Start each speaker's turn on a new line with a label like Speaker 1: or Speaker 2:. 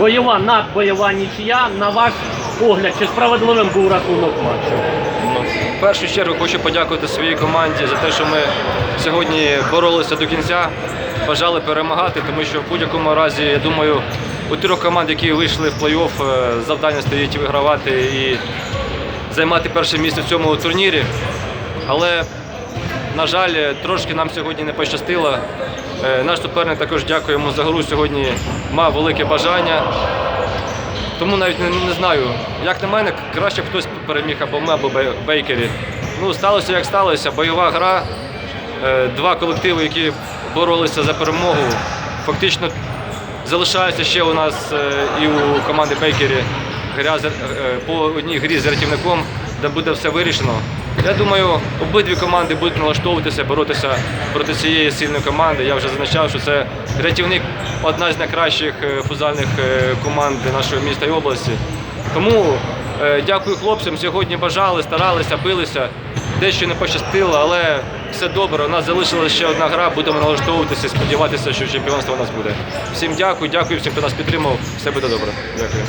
Speaker 1: бойова, надбойова нічия. На ваш погляд, чи справедливим був рахунок матчу?
Speaker 2: Ну, В першу чергу хочу подякувати своїй команді за те, що ми сьогодні боролися до кінця, бажали перемагати, тому що в будь-якому разі, я думаю, у трьох команд, які вийшли в плей-офф, е, завдання стоїть вигравати і займати перше місце в цьому турнірі. Але, на жаль, трошки нам сьогодні не пощастило. Е, Наш суперник також дякую йому за гру. Сьогодні мав велике бажання. Тому навіть не, не знаю. Як на мене, краще хтось переміг або ми, або Бейкері. Ну, сталося як сталося. Бойова гра. Е, Два колективи, які боролися за перемогу. Фактично залишається ще у нас е, і у команди Бейкері е, по одній грі з рятівником, де буде все вирішено. Я думаю, обидві команди будуть налаштовуватися, боротися проти цієї сильної команди. Я вже зазначав, що це рятівник одна з найкращих е, футзальних е, команд нашого міста і області. Тому е, дякую хлопцям. Сьогодні бажали, старалися, билися. Дещо не пощастило, але все добре. У нас залишилася ще одна гра. Будемо налаштовуватися, сподіватися, що чемпіонство у нас буде. Всім дякую, дякую всім, хто нас підтримав. Все буде добре. Дякую.